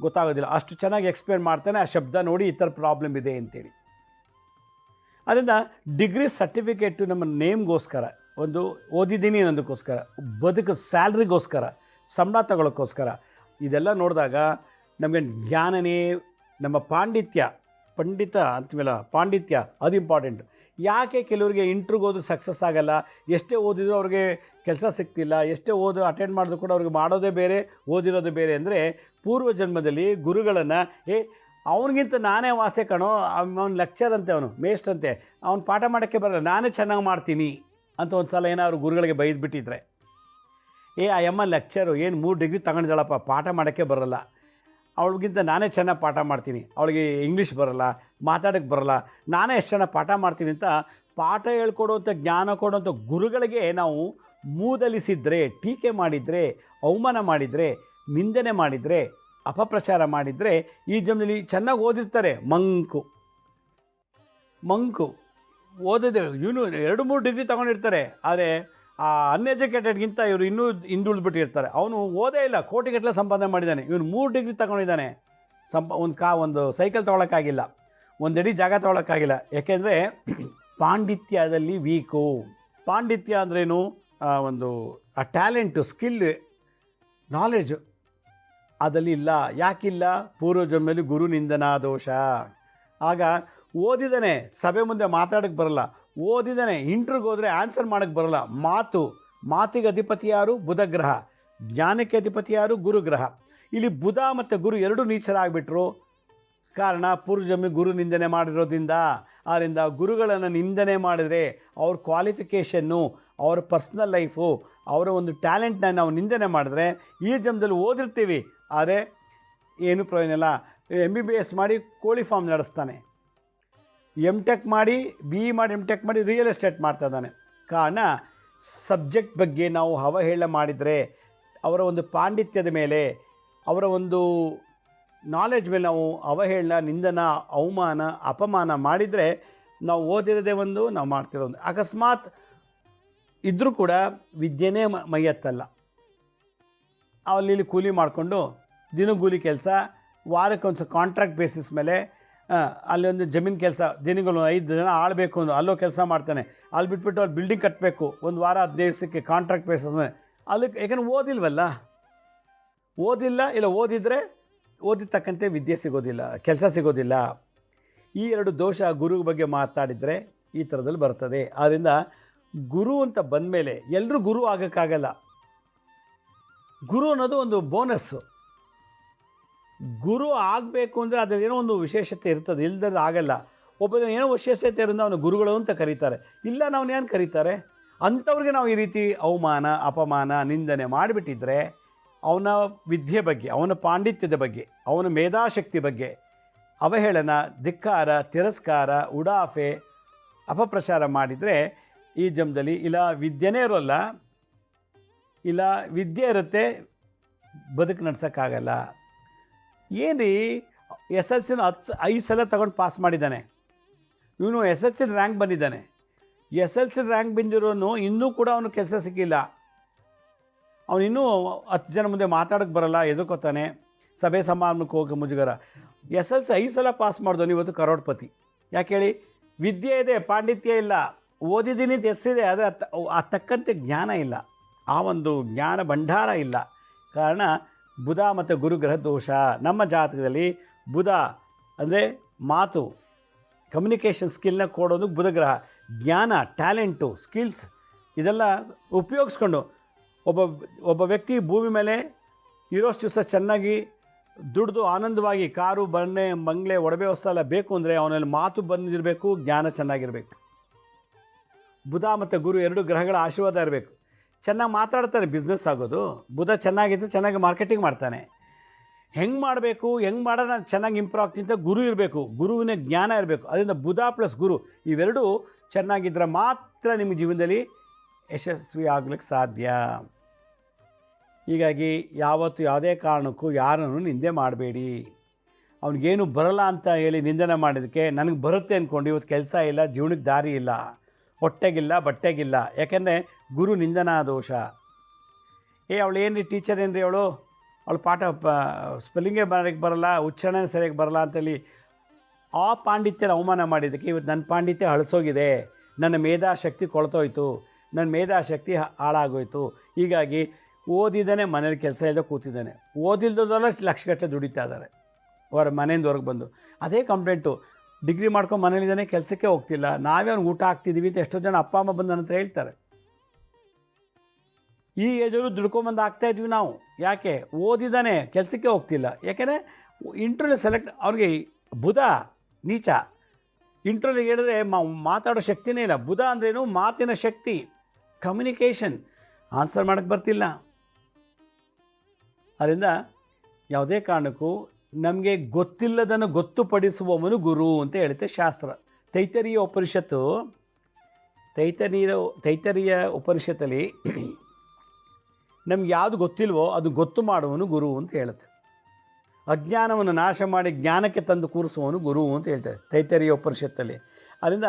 ಗೊತ್ತಾಗೋದಿಲ್ಲ. ಅಷ್ಟು ಚೆನ್ನಾಗಿ ಎಕ್ಸ್ಪ್ಲೇನ್ ಮಾಡ್ತಾನೆ, ಆ ಶಬ್ದ ನೋಡಿ ಈ ಥರ ಪ್ರಾಬ್ಲಮ್ ಇದೆ ಅಂತೇಳಿ. ಅದರಿಂದ ಡಿಗ್ರಿ ಸರ್ಟಿಫಿಕೇಟು ನಮ್ಮ ನೇಮ್ಗೋಸ್ಕರ ಒಂದು ಓದಿದ್ದೀನಿ ಅನ್ನೋದಕ್ಕೋಸ್ಕರ, ಬದುಕು ಸ್ಯಾಲ್ರಿಗೋಸ್ಕರ ಸಂಬಳ ತಗೊಳ್ಳೋಕ್ಕೋಸ್ಕರ ಇದೆಲ್ಲ ನೋಡಿದಾಗ ನಮಗೆ ಜ್ಞಾನನೇ, ನಮ್ಮ ಪಾಂಡಿತ್ಯ ಪಂಡಿತ ಅಂತೀವಲ್ಲ, ಪಾಂಡಿತ್ಯ, ಅದು ಇಂಪಾರ್ಟೆಂಟ್ ಯಾಕೆ ಕೆಲವರಿಗೆ ಇಂಟ್ರಿಗೆ ಹೋದ್ರೂ ಸಕ್ಸಸ್ ಆಗಲ್ಲ? ಎಷ್ಟೇ ಓದಿದ್ರು ಅವ್ರಿಗೆ ಕೆಲಸ ಸಿಗ್ತಿಲ್ಲ, ಎಷ್ಟೇ ಓದು ಅಟೆಂಡ್ ಮಾಡಿದ್ರು ಕೂಡ ಅವ್ರಿಗೆ ಮಾಡೋದೇ ಬೇರೆ, ಓದಿರೋದು ಬೇರೆ ಅಂದರೆ ಪೂರ್ವ ಜನ್ಮದಲ್ಲಿ ಗುರುಗಳನ್ನು, ಏ, ಅವನಿಗಿಂತ ನಾನೇ ವಾಸೆ ಕಣೋ, ಅವನು ಲೆಕ್ಚರ್ ಅಂತೆ ಅವನು ಮೇಸ್ಟ್ ಅಂತೆ, ಅವ್ನು ಪಾಠ ಮಾಡೋಕ್ಕೆ ಬರಲ್ಲ, ನಾನೇ ಚೆನ್ನಾಗಿ ಮಾಡ್ತೀನಿ ಅಂತ ಒಂದು ಸಲ ಏನಾದ್ರು ಗುರುಗಳಿಗೆ ಬೈದ್ಬಿಟ್ಟಿದ್ರೆ, ಏ, ಆ ಎಮ್ಮ ಲೆಕ್ಚರು ಏನು ಮೂರು ಡಿಗ್ರಿ ತಗೊಂಡಿದ್ದಾಳಪ್ಪ, ಪಾಠ ಮಾಡೋಕ್ಕೆ ಬರಲ್ಲ. ಅವಳಿಗಿಂತ ನಾನೇ ಚೆನ್ನಾಗಿ ಪಾಠ ಮಾಡ್ತೀನಿ. ಅವಳಿಗೆ ಇಂಗ್ಲೀಷ್ ಬರಲ್ಲ ಮಾತಾಡೋಕ್ಕೆ ಬರಲ್ಲ. ನಾನೇ ಎಷ್ಟು ಚೆನ್ನಾಗಿ ಪಾಠ ಮಾಡ್ತೀನಿ ಅಂತ ಪಾಠ ಹೇಳ್ಕೊಡುವಂಥ ಜ್ಞಾನ ಕೊಡುವಂಥ ಗುರುಗಳಿಗೆ ನಾವು ಮೂದಲಿಸಿದರೆ, ಟೀಕೆ ಮಾಡಿದರೆ, ಅವಮಾನ ಮಾಡಿದರೆ, ನಿಂದನೆ ಮಾಡಿದರೆ, ಅಪಪ್ರಚಾರ ಮಾಡಿದರೆ ಈ ಜನ್ಮದಲ್ಲಿ ಚೆನ್ನಾಗಿ ಓದಿರ್ತಾರೆ. ಮಂಕು. ಮಂಕು. ಓದಿದೆ, ಇವನು ಎರಡು, ಮೂರು ಡಿಗ್ರಿ ತೊಗೊಂಡಿರ್ತಾರೆ. ಆದರೆ ಆ ಅನ್ಎಜುಕೇಟೆಡ್ಗಿಂತ ಇವರು ಇನ್ನೂ ಹಿಂದುಳಿದ್ಬಿಟ್ಟಿರ್ತಾರೆ. ಅವನು ಓದೇ ಇಲ್ಲ, ಕೋಟಿಗಟ್ಟಲೆ ಸಂಪಾದನೆ ಮಾಡಿದ್ದಾನೆ ಇವನು ಮೂರು ಡಿಗ್ರಿ ತಗೊಂಡಿದ್ದಾನೆ. ಸಂಪ, ಒಂದು ಕಾ, ಒಂದು ಸೈಕಲ್ ತೊಗೊಳಕ್ಕಾಗಿಲ್ಲ. ಒಂದಡಿ ಜಾಗ ತೊಗೊಳಕ್ಕಾಗಿಲ್ಲ. ಯಾಕೆಂದರೆ ಪಾಂಡಿತ್ಯದಲ್ಲಿ ವೀಕು ಪಾಂಡಿತ್ಯ ಅಂದ್ರೇನು? ಒಂದು, ಆ ಟ್ಯಾಲೆಂಟು ಸ್ಕಿಲ್ ನಾಲೆಡ್ಜು ಅದಲ್ಲಿ ಇಲ್ಲ. ಯಾಕಿಲ್ಲ? ಪೂರ್ವ ಜನ್ಮದಲ್ಲಿ ಗುರು ನಿಂದನಾ ದೋಷ ಆಗ ಓದಿದಾನೆ, ಸಭೆ ಮುಂದೆ ಮಾತಾಡೋಕ್ಕೆ ಬರಲ್ಲ. ಓದಿದಾನೆ ಇಂಟ್ರಿಗೆ ಹೋದರೆ ಆನ್ಸರ್ ಮಾಡೋಕ್ಕೆ ಬರಲ್ಲ. ಮಾತು, ಮಾತಿಗೆ ಅಧಿಪತಿ ಯಾರು? ಬುಧ ಗ್ರಹ. ಜ್ಞಾನಕ್ಕೆ ಅಧಿಪತಿ ಯಾರು? ಗುರುಗ್ರಹ ಇಲ್ಲಿ ಬುಧ ಮತ್ತು ಗುರು ಎರಡೂ ನೀಚರಾಗ್ಬಿಟ್ರು. ಕಾರಣ ಪೂರ್ವಜಮಿ ಗುರು ನಿಂದನೆ ಮಾಡಿರೋದ್ರಿಂದ ಆದ್ದರಿಂದ ಗುರುಗಳನ್ನು ನಿಂದನೆ ಮಾಡಿದರೆ ಅವ್ರ ಕ್ವಾಲಿಫಿಕೇಷನ್ನು ಅವ್ರ ಪರ್ಸ್ನಲ್ ಲೈಫು ಅವರ ಒಂದು ಟ್ಯಾಲೆಂಟ್ನ ನಾವು ನಿಂದನೆ ಮಾಡಿದ್ರೆ ಈ ಜನ್ಮದಲ್ಲಿ ಓದಿರ್ತೀವಿ. ಆದರೆ ಏನು ಪ್ರಯೋಜನ ಇಲ್ಲ. ಎಂ ಬಿ ಬಿ ಎಸ್ ಮಾಡಿ ಕೋಳಿ ಫಾರ್ಮ್ ನಡೆಸ್ತಾನೆ. ಎಂ ಟೆಕ್ ಮಾಡಿ ಬಿ ಇ ಮಾಡಿ ಎಂ ಟೆಕ್ ಮಾಡಿ ರಿಯಲ್ ಎಸ್ಟೇಟ್ ಮಾಡ್ತಾ ಇದ್ದಾನೆ. ಕಾರಣ ಸಬ್ಜೆಕ್ಟ್ ಬಗ್ಗೆ ನಾವು ಅವಹೇಳ ಮಾಡಿದರೆ, ಅವರ ಒಂದು ಪಾಂಡಿತ್ಯದ ಮೇಲೆ, ಅವರ ಒಂದು ನಾಲೆಡ್ಜ್ ಮೇಲೆ ನಾವು ಅವಹೇಳನ ನಿಂದನ, ಅವಮಾನ, ಅಪಮಾನ ಮಾಡಿದರೆ, ನಾವು ಓದಿರೋದೇ ಒಂದು, ನಾವು ಮಾಡ್ತಿರೋ ಒಂದು. ಅಕಸ್ಮಾತ್ ಇದ್ದರೂ ಕೂಡ ವಿದ್ಯೆನೇ ಮೈಯತ್ತಲ್ಲ. ಅಲ್ಲಿ ಕೂಲಿ ಮಾಡಿಕೊಂಡು ದಿನಗೂಲಿ ಕೆಲಸ ವಾರಕ್ಕೆ ಒಂದು ಕಾಂಟ್ರಾಕ್ಟ್ ಬೇಸಿಸ್ ಮೇಲೆ ಅಲ್ಲಿ ಒಂದು ಜಮೀನು ಕೆಲಸ, ದಿನಗಳು ಐದು ಜನ ಆಳಬೇಕು ಅಂದ್ರೆ ಅಲ್ಲೋ ಕೆಲಸ ಮಾಡ್ತಾನೆ. ಅಲ್ಲಿ ಬಿಟ್ಬಿಟ್ಟು ಅವ್ರು ಬಿಲ್ಡಿಂಗ್ ಕಟ್ಟಬೇಕು ಒಂದು ವಾರ ಹದಿನೈದು ದಿವಸಕ್ಕೆ ಕಾಂಟ್ರಾಕ್ಟ್ ಬೇಸಸ್ ಮೇಲೆ. ಅದಕ್ಕೆ ಯಾಕಂದ್ರೆ ಓದಿಲ್ವಲ್ಲ? ಓದಿಲ್ಲ, ಇಲ್ಲ ಓದಿದರೆ ಓದಿದ ತಕ್ಕಂತೆ ವಿದ್ಯೆ ಸಿಗೋದಿಲ್ಲ, ಕೆಲಸ ಸಿಗೋದಿಲ್ಲ. ಈ ಎರಡು ದೋಷ ಗುರು ಬಗ್ಗೆ ಮಾತಾಡಿದರೆ ಈ ಥರದಲ್ಲಿ ಬರ್ತದೆ. ಆದ್ದರಿಂದ ಗುರು ಅಂತ ಬಂದಮೇಲೆ ಎಲ್ಲರೂ ಗುರು ಆಗೋಕ್ಕಾಗಲ್ಲ. ಗುರು ಅನ್ನೋದು ಒಂದು ಬೋನಸ್ಸು ಗುರು ಆಗಬೇಕು ಅಂದರೆ ಅದರಲ್ಲಿ ಏನೋ ಒಂದು ವಿಶೇಷತೆ ಇರ್ತದೆ ಇಲ್ದ್ರೆ ಆಗಲ್ಲ. ಒಬ್ಬನ ಏನೋ ವಿಶೇಷತೆ ಇರೋದು ಅವನು ಗುರುಗಳು ಅಂತ ಕರೀತಾರೆ. ಇಲ್ಲ ನಾವು ಏನು ಕರೀತಾರೆ? ಅಂಥವ್ರಿಗೆ ನಾವು ಈ ರೀತಿ ಅವಮಾನ, ಅಪಮಾನ, ನಿಂದನೆ ಮಾಡಿಬಿಟ್ಟಿದ್ರೆ ಅವನ ವಿದ್ಯೆ ಬಗ್ಗೆ, ಅವನ ಪಾಂಡಿತ್ಯದ ಬಗ್ಗೆ, ಅವನ ಮೇಧಾಶಕ್ತಿ ಬಗ್ಗೆ ಅವಹೇಳನ, ಧಿಕ್ಕಾರ, ತಿರಸ್ಕಾರ, ಉಡಾಫೆ, ಅಪಪ್ರಚಾರ ಮಾಡಿದರೆ ಈ ಜಮದಲ್ಲಿ ಇಲ್ಲ ವಿದ್ಯೆನೇ ಇರೋಲ್ಲ, ಇಲ್ಲ ವಿದ್ಯೆ ಇರುತ್ತೆ, ಬದುಕು ನಡ್ಸೋಕ್ಕಾಗಲ್ಲ. ಏನ್ರಿ? ಎಸ್ ಎಲ್ ಸಿನ ಹತ್ತು ಐದು ಸಲ ತಗೊಂಡು ಪಾಸ್ ಮಾಡಿದ್ದಾನೆ. ಇವನು ಎಸ್ ಎಲ್ ಸಿನ ರ್ಯಾಂಕ್ ಬಂದಿದ್ದಾನೆ. ಎಸ್ ಎಲ್ ಸಿ ರ್ಯಾಂಕ್ ಬಂದಿರೋನು ಇನ್ನೂ ಕೂಡ ಅವನು ಕೆಲಸ ಸಿಕ್ಕಿಲ್ಲ. ಅವನು ಇನ್ನೂ ಹತ್ತು ಜನ ಮುಂದೆ ಮಾತಾಡೋಕ್ಕೆ ಬರಲ್ಲ, ಎದುರ್ಕೋತಾನೆ. ಸಭೆ ಸಮಾರಂಭಕ್ಕೆ ಹೋಗಿ ಮುಜುಗರ. ಎಸ್ ಎಲ್ ಸಿ ಐದು ಸಲ ಪಾಸ್ ಮಾಡಿದವನು ಇವತ್ತು ಕರೋಡ್ಪತಿ. ಯಾಕೆ ಹೇಳಿ? ವಿದ್ಯೆ ಇದೆ, ಪಾಂಡಿತ್ಯ ಇಲ್ಲ. ಓದಿದ್ದೀನಿ ಅಂತ ಇದೆ, ಆದರೆ ಆ ತಕ್ಕಂತೆ ಜ್ಞಾನ ಇಲ್ಲ. ಆ ಒಂದು ಜ್ಞಾನ ಭಂಡಾರ ಇಲ್ಲ. ಕಾರಣ ಬುಧ ಮತ್ತು ಗುರು ಗ್ರಹ ದೋಷ. ನಮ್ಮ ಜಾತಕದಲ್ಲಿ ಬುಧ ಅಂದರೆ ಮಾತು ಕಮ್ಯುನಿಕೇಷನ್ ಸ್ಕಿಲ್ನ ಕೊಡೋದು ಬುಧಗ್ರಹ ಜ್ಞಾನ ಟ್ಯಾಲೆಂಟು ಸ್ಕಿಲ್ಸ್ ಇದೆಲ್ಲ ಉಪಯೋಗಿಸ್ಕೊಂಡು ಒಬ್ಬ ಒಬ್ಬ ವ್ಯಕ್ತಿ ಭೂಮಿ ಮೇಲೆ ಇರೋಷ್ಟು ದಿವಸ ಚೆನ್ನಾಗಿ ದುಡಿದು ಆನಂದವಾಗಿ ಕಾರು ಬಣ್ಣೆ ಬಂಗ್ಲೆ, ಒಡವೆ ಹೊಸ ಎಲ್ಲ ಬೇಕು ಅಂದರೆ ಅವನಲ್ಲಿ ಮಾತು ಬಂದಿರಬೇಕು, ಜ್ಞಾನ ಚೆನ್ನಾಗಿರಬೇಕು. ಬುಧ ಮತ್ತು ಗುರು ಎರಡು ಗ್ರಹಗಳ ಆಶೀರ್ವಾದ ಇರಬೇಕು. ಚೆನ್ನಾಗಿ ಮಾತಾಡ್ತಾನೆ ಬಿಸ್ನೆಸ್ ಆಗೋದು. ಬುಧ ಚೆನ್ನಾಗಿದ್ದು ಚೆನ್ನಾಗಿ ಮಾರ್ಕೆಟಿಂಗ್ ಮಾಡ್ತಾನೆ. ಹೆಂಗೆ ಮಾಡಬೇಕು, ಹೆಂಗೆ ಮಾಡೋಣ ಚೆನ್ನಾಗಿ ಇಂಪ್ರೂವ್ ಆಗ್ತೀನಿ ಅಂತ ಗುರು ಇರಬೇಕು. ಗುರುವಿನ ಜ್ಞಾನ ಇರಬೇಕು. ಅದರಿಂದ ಬುಧ ಪ್ಲಸ್ ಗುರು ಇವೆರಡು ಚೆನ್ನಾಗಿದ್ದರೆ ಮಾತ್ರ ನಿಮ್ಮ ಜೀವನದಲ್ಲಿ ಯಶಸ್ವಿ ಆಗ್ಲಿಕ್ಕೆ ಸಾಧ್ಯ. ಹೀಗಾಗಿ ಯಾವತ್ತು ಯಾವುದೇ ಕಾರಣಕ್ಕೂ ಯಾರನ್ನು ನಿಂದೆ ಮಾಡಬೇಡಿ. ಅವ್ನಿಗೇನು ಬರಲ್ಲ ಅಂತ ಹೇಳಿ ನಿಂದನೆ ಮಾಡಿದ್ದಕ್ಕೆ ನನಗೆ ಬರುತ್ತೆ ಅಂದ್ಕೊಂಡು ಇವತ್ತು ಕೆಲಸ ಇಲ್ಲ, ಜೀವನಕ್ಕೆ ದಾರಿ ಇಲ್ಲ. ಹೊಟ್ಟೆಗಿಲ್ಲ, ಬಟ್ಟೆಗಿಲ್ಲ. ಯಾಕೆಂದರೆ ಗುರು ನಿಂದನಾ ದೋಷ ಏ, ಅವಳು ರೀ ಟೀಚರ್ ಏನು ರೀ ಅವಳು? ಅವಳು ಪಾಠ ಸ್ಪೆಲ್ಲಿಂಗೇ ಬರೋಕ್ಕೆ ಬರಲ್ಲ, ಉಚ್ಚಾರಣೆ ಸರಿಯಾಗಿ ಬರಲ್ಲ ಅಂತೇಳಿ ಆ ಪಾಂಡಿತ್ಯನ ಅವಮಾನ ಮಾಡಿದ್ದಕ್ಕೆ ಇವತ್ತು ನನ್ನ ಪಾಂಡಿತ್ಯ ಹಳಸೋಗಿದೆ ನನ್ನ ಮೇಧಾಶಕ್ತಿ ಕೊಳ್ತೋಯ್ತು. ನನ್ನ ಮೇಧಾಶಕ್ತಿ ಹಾಳಾಗೋಯ್ತು. ಹೀಗಾಗಿ ಓದಿದ್ದಾನೆ ಮನೇಲಿ ಕೆಲಸ ಇಲ್ಲದೆ ಕೂತಿದ್ದಾನೆ. ಓದಿಲ್ದಲ್ಲ ಲಕ್ಷಗಟ್ಟಲೆ ದುಡಿತಾ ಇದ್ದಾರೆ. ಅವರ ಮನೆಯಿಂದ ಹೊರಗೆ ಬಂದು. ಅದೇ ಕಂಪ್ಲೇಂಟು ಡಿಗ್ರಿ ಮಾಡ್ಕೊಂಡು ಮನೇಲಿದ್ದಾನೆ ಕೆಲಸಕ್ಕೆ ಹೋಗ್ತಿಲ್ಲ. ನಾವೇ ಅವ್ನಿಗೆ ಊಟ ಹಾಕ್ತಿದ್ದೀವಿ ಅಂತ ಎಷ್ಟೋ ಜನ ಅಪ್ಪ, ಅಮ್ಮ ಬಂದ ಹತ್ರ ಹೇಳ್ತಾರೆ. ಈ ಏಜಲ್ಲೂ ದುಡ್ಕೊಂಬಂದು ಆಗ್ತಾಯಿದ್ವಿ ನಾವು. ಯಾಕೆ? ಓದಿದ್ದಾನೆ, ಕೆಲಸಕ್ಕೆ ಹೋಗ್ತಿಲ್ಲ. ಯಾಕೆಂದರೆ ಇಂಟರ್ವ್ಯೂ ಸೆಲೆಕ್ಟ್ ಅವ್ರಿಗೆ ಬುಧ ನೀಚ. ಇಂಟರ್ವ್ಯೂಗೆ ಹೇಳಿದ್ರೆ ಮಾತಾಡೋ ಶಕ್ತಿನೇ ಇಲ್ಲ. ಬುಧ ಅಂದ್ರೇನು ಮಾತಿನ ಶಕ್ತಿ ಕಮ್ಯುನಿಕೇಷನ್ ಆನ್ಸರ್ ಮಾಡೋಕ್ಕೆ ಬರ್ತಿಲ್ಲ. ಅದರಿಂದ ಯಾವುದೇ ಕಾರಣಕ್ಕೂ ನಮಗೆ ಗೊತ್ತಿಲ್ಲದನ್ನು ಗೊತ್ತುಪಡಿಸುವವನು ಗುರು ಅಂತ ಹೇಳುತ್ತೆ ಶಾಸ್ತ್ರ. ತೈತರಿಯ ಉಪನಿಷತ್ತು ತೈತರಿಯ ತೈತರಿಯ ಉಪನಿಷತ್ತಲ್ಲಿ ನಮ್ಗೆ ಯಾವುದು ಗೊತ್ತಿಲ್ವೋ ಅದು ಗೊತ್ತು ಮಾಡುವವನು ಗುರು ಅಂತ ಹೇಳುತ್ತೆ. ಅಜ್ಞಾನವನ್ನು ನಾಶ ಮಾಡಿ ಜ್ಞಾನಕ್ಕೆ ತಂದು ಕೂರಿಸುವವನು ಗುರು ಅಂತ ಹೇಳ್ತಾರೆ ತೈತರಿಯ ಉಪನಿಷತ್ತಲ್ಲಿ. ಅದರಿಂದ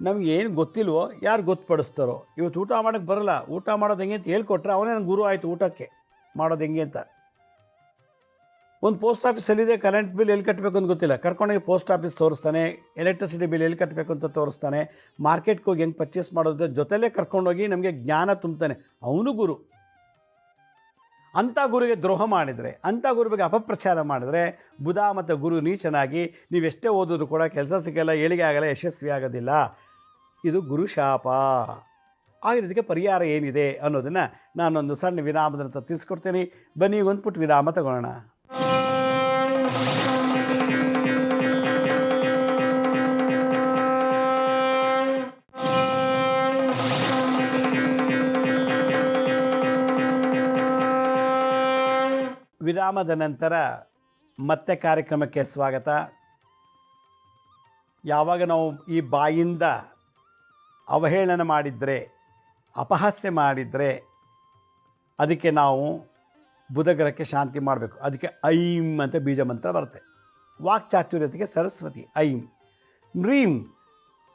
ನಮ್ಗೆ ಏನು ಗೊತ್ತಿಲ್ವೋ, ಯಾರು ಗೊತ್ತುಪಡಿಸ್ತಾರೋ, ಇವತ್ತು ಊಟ ಮಾಡೋಕ್ಕೆ ಬರಲ್ಲ, ಊಟ ಮಾಡೋದು ಹೆಂಗೆ ಅಂತ ಹೇಳ್ಕೊಟ್ರೆ ಅವನೇ ನನ್ನ ಗುರು ಆಯಿತು ಊಟಕ್ಕೆ, ಮಾಡೋದು ಹೆಂಗೆ ಅಂತ. ಒಂದು ಪೋಸ್ಟ್ ಆಫೀಸಲ್ಲಿದೆ ಕರೆಂಟ್ ಬಿಲ್ ಎಲ್ಲಿ ಕಟ್ಟಬೇಕು ಅಂತ ಗೊತ್ತಿಲ್ಲ. ಕರ್ಕೊಂಡೋಗಿ ಪೋಸ್ಟ್ ಆಫೀಸ್ ತೋರಿಸ್ತಾನೆ ಎಲೆಕ್ಟ್ರಿಸಿಟಿ ಬಿಲ್ ಎಲ್ಲಿ ಕಟ್ಟಬೇಕು ಅಂತ ತೋರಿಸ್ತಾನೆ ಮಾರ್ಕೆಟ್ಗೆ ಹೋಗಿ ಹೆಂಗೆ ಪರ್ಚೇಸ್ ಮಾಡೋದ್ರ ಜೊತೆಲೇ ಕರ್ಕೊಂಡೋಗಿ ನಮಗೆ ಜ್ಞಾನ ತುಂಬ್ತಾನೆ ಅವನು ಗುರು. ಅಂಥ ಗುರುಗೆ ದ್ರೋಹ ಮಾಡಿದರೆ, ಅಂಥ ಗುರುವಿಗೆ ಅಪಪ್ರಚಾರ ಮಾಡಿದರೆ, ಬುಧ ಮತ್ತು ಗುರು ನೀಚನಾಗಿ ನೀವೆಷ್ಟೇ ಓದಿದ್ರು ಕೂಡ ಕೆಲಸ ಸಿಗಲ್ಲ, ಏಳಿಗೆ ಆಗಲ್ಲ, ಯಶಸ್ವಿ ಆಗೋದಿಲ್ಲ. ಇದು ಗುರು ಶಾಪ. ಆ ಇದಕ್ಕೆ ಪರಿಹಾರ ಏನಿದೆ ಅನ್ನೋದನ್ನು ನಾನೊಂದು ಸಣ್ಣ ವಿರಾಮದ ತಿಳಿಸ್ಕೊಡ್ತೀನಿ. ಬನ್ನಿ ಒಂದು ಪುಟ್ಟ ವಿರಾಮ ತಗೊಳ್ಳೋಣ ವಿರಾಮದ ನಂತರ ಮತ್ತೆ ಕಾರ್ಯಕ್ರಮಕ್ಕೆ ಸ್ವಾಗತ. ಯಾವಾಗ ನಾವು ಈ ಬಾಯಿಂದ ಅವಹೇಳನ ಮಾಡಿದರೆ, ಅಪಹಾಸ್ಯ ಮಾಡಿದರೆ, ಅದಕ್ಕೆ ನಾವು ಬುಧಗ್ರಹಕ್ಕೆ ಶಾಂತಿ ಮಾಡಬೇಕು. ಅದಕ್ಕೆ ಐಂ ಅಂತ ಬೀಜ ಮಂತ್ರ ಬರುತ್ತೆ. ವಾಕ್ಚಾತುರ್ಯತೆಗೆ ಸರಸ್ವತಿ, ಐಂ. ಮ್ರೀಂ.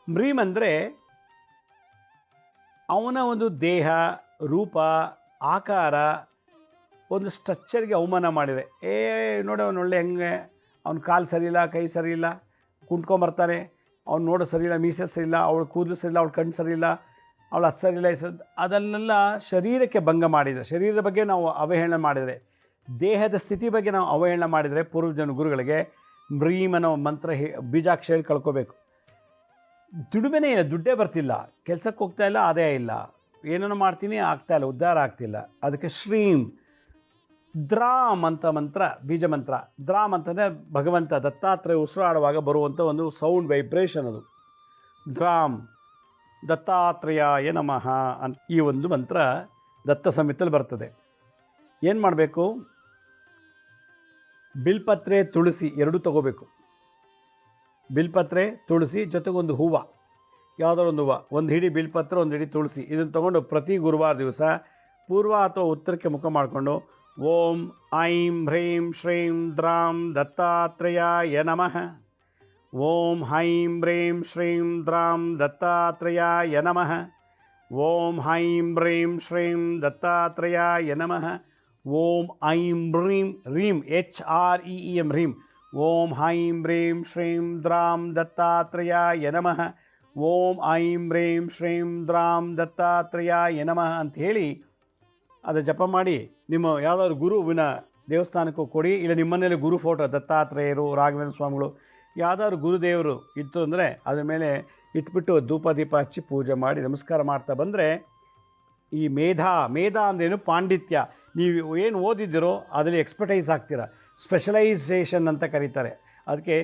ಮ್ರೀಂ ಅಂದರೆ ಅವನ ಒಂದು ದೇಹ, ರೂಪ, ಆಕಾರ, ಒಂದು ಸ್ಟ್ರಕ್ಚರ್ಗೆ ಅವಮಾನ ಮಾಡಿದೆ. ಏ, ನೋಡಿ ಅವನು ಒಳ್ಳೆ ಹೆಂಗೆ, ಅವ್ನ ಕಾಲು ಸರಿಯಿಲ್ಲ, ಕೈ ಸರಿಯಿಲ್ಲ ಕುಂಟ್ಕೊಂಬರ್ತಾನೆ ಅವ್ನು ನೋಡೋ ಸರಿಯಿಲ್ಲ, ಮೀಸೆ ಸರಿಯಿಲ್ಲ, ಅವಳು ಕೂದಲು ಸರಿಯಿಲ್ಲ, ಅವಳು ಕಣ್ಣು ಸರಿಯಿಲ್ಲ ಅವಳ ಸರಿಯಿಲ್ಲ ಅದನ್ನೆಲ್ಲ ಶರೀರಕ್ಕೆ ಭಂಗ ಮಾಡಿದರೆ ಶರೀರದ ಬಗ್ಗೆ ನಾವು ಅವಹೇಳನ ಮಾಡಿದರೆ, ದೇಹದ ಸ್ಥಿತಿ ಬಗ್ಗೆ ನಾವು ಅವಹೇಳನ ಮಾಡಿದರೆ ಪೂರ್ವಜನ ಗುರುಗಳಿಗೆ ಅನ್ನೋ ಮಂತ್ರ ಹೇ, ಬೀಜಾಕ್ಷರ ಹೇಳಿ ಕಳ್ಕೋಬೇಕು. ದುಡಿಮೆನೇ ಇಲ್ಲ, ದುಡ್ಡೇ ಬರ್ತಿಲ್ಲ. ಕೆಲಸಕ್ಕೆ ಹೋಗ್ತಾ ಇಲ್ಲ, ಆದಾಯ ಇಲ್ಲ. ಏನನ್ನು ಮಾಡ್ತೀನಿ, ಆಗ್ತಾ ಇಲ್ಲ, ಉದ್ಧಾರ ಆಗ್ತಿಲ್ಲ. ಅದಕ್ಕೆ ಶ್ರೀಂ, ದ್ರಾಮ್ ಅಂತ ಮಂತ್ರ, ಬೀಜ ಮಂತ್ರ. ದ್ರಾಮ್ ಅಂತಂದರೆ ಭಗವಂತ ದತ್ತಾತ್ರೇಯ ಉಸಿರಾಡುವಾಗ ಬರುವಂಥ ಒಂದು ಸೌಂಡ್ ವೈಬ್ರೇಷನ್ ಅದು. ದ್ರಾಮ್. ದತ್ತಾತ್ರೇಯಾಯ ನಮಃ ಅನ್, ಈ ಒಂದು ಮಂತ್ರ ದತ್ತ ಸಂಹಿತಲ್ಲಿ ಬರ್ತದೆ. ಏನು ಮಾಡಬೇಕು? ಬಿಲ್ಪತ್ರೆ ತುಳಸಿ ಎರಡೂ ತಗೋಬೇಕು. ಬಿಲ್ಪತ್ರೆ ತುಳಸಿ ಜೊತೆಗೊಂದು ಹೂವ. ಯಾವುದಾದ್ರು ಒಂದು ಹೂವು. ಒಂದು ಹಿಡಿ ಬಿಲ್ಪತ್ರೆ, ಒಂದು ಹಿಡಿ ತುಳಸಿ. ಇದನ್ನು ತೊಗೊಂಡು ಪ್ರತಿ ಗುರುವಾರ ದಿವಸ ಪೂರ್ವ ಅಥವಾ ಉತ್ತರಕ್ಕೆ ಮುಖ ಮಾಡಿಕೊಂಡು ಓಂ, ಐಂ, ಹ್ರೀಂ, ಶ್ರೀಂ, ದ್ರಾಂ ದತ್ತಾತ್ರೇಯಾಯ ನಮಃ. ಓಂ ಹೈಂ ಬ್ರೀಂ ಶ್ರೀಂ ದ್ರಾಂ ದತ್ತಾತ್ರೇಯಾಯ ನಮಃ ಓಂ ಹೈಂ ಬ್ರೀಂ ಶ್ರೀಂ ದತ್ತಾತ್ರೇಯಾಯ ನಮಃ ಓಂ ಐಂ ಬ್ರೀಂ ರೀಂ ಎಚ್ ಆರ್ ಇ ಇ ಎಂ ಹ್ರೀಂ ಓಂ ಹೈಂ ಬ್ರೀಂ ಶ್ರೀಂ ದ್ರಾಂ ದತ್ತಾತ್ರೇಯಾಯ ನಮಃ ಓಂ ಐಂ ಬ್ರೀಂ ಶ್ರೀಂ ದ್ರಾಂ ದತ್ತಾತ್ರೇಯಾಯ ನಮಃ ಅಂತ ಹೇಳಿ ಅದು ಜಪ ಮಾಡಿ, ನಿಮ್ಮ ಯಾವುದಾದ್ರು ಗುರುವಿನ ದೇವಸ್ಥಾನಕ್ಕೂ ಕೊಡಿ, ಇಲ್ಲ ನಿಮ್ಮನೇಲಿ ಗುರು ಫೋಟೋ, ದತ್ತಾತ್ರೇಯರು, ರಾಘವೇಂದ್ರ ಸ್ವಾಮಿಗಳು ಯಾವುದಾದ್ರು ಗುರುದೇವರು ಇತ್ತು ಅಂದರೆ ಅದ್ರ ಮೇಲೆ ಇಟ್ಬಿಟ್ಟು ಧೂಪ ದೀಪ ಹಚ್ಚಿ ಪೂಜೆ ಮಾಡಿ ನಮಸ್ಕಾರ ಮಾಡ್ತಾ ಬಂದರೆ ಈ ಮೇಧಾ ಮೇಧಾ ಅಂದ್ರೇನು ಪಾಂಡಿತ್ಯ. ನೀವು ಏನು ಓದಿದ್ದೀರೋ ಅದರಲ್ಲಿ ಎಕ್ಸ್ಪರ್ಟೈಸ್ ಆಗ್ತೀರ. ಸ್ಪೆಷಲೈಸೇಷನ್ ಅಂತ ಕರೀತಾರೆ. ಅದಕ್ಕೆ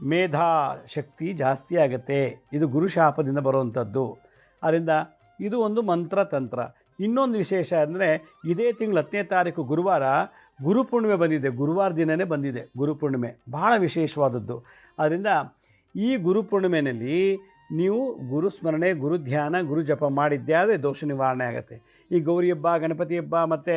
ಮೇಧಾ ಶಕ್ತಿ ಜಾಸ್ತಿ ಆಗುತ್ತೆ. ಇದು ಗುರುಶಾಪದಿಂದ ಬರುವಂಥದ್ದು. ಅದರಿಂದ ಇದು ಒಂದು ಮಂತ್ರ ತಂತ್ರ ಇನ್ನೊಂದು ವಿಶೇಷ ಅಂದರೆ ಇದೇ ತಿಂಗಳು ಹತ್ತನೇ ತಾರೀಕು ಗುರುವಾರ ಗುರುಪೂರ್ಣಿಮೆ ಬಂದಿದೆ, ಗುರುವಾರ ದಿನವೇ ಬಂದಿದೆ ಗುರುಪೂರ್ಣಿಮೆ ಬಹಳ ವಿಶೇಷವಾದದ್ದು. ಆದ್ದರಿಂದ ಈ ಗುರುಪೂರ್ಣಿಮೆಯಲ್ಲಿ ನೀವು ಗುರು ಸ್ಮರಣೆ, ಗುರು ಧ್ಯಾನ, ಗುರು ಜಪ ಮಾಡಿದ್ದೇ ಆದರೆ ದೋಷ ನಿವಾರಣೆ ಆಗುತ್ತೆ. ಈ ಗೌರಿ ಹಬ್ಬ, ಗಣಪತಿ ಹಬ್ಬ ಮತ್ತು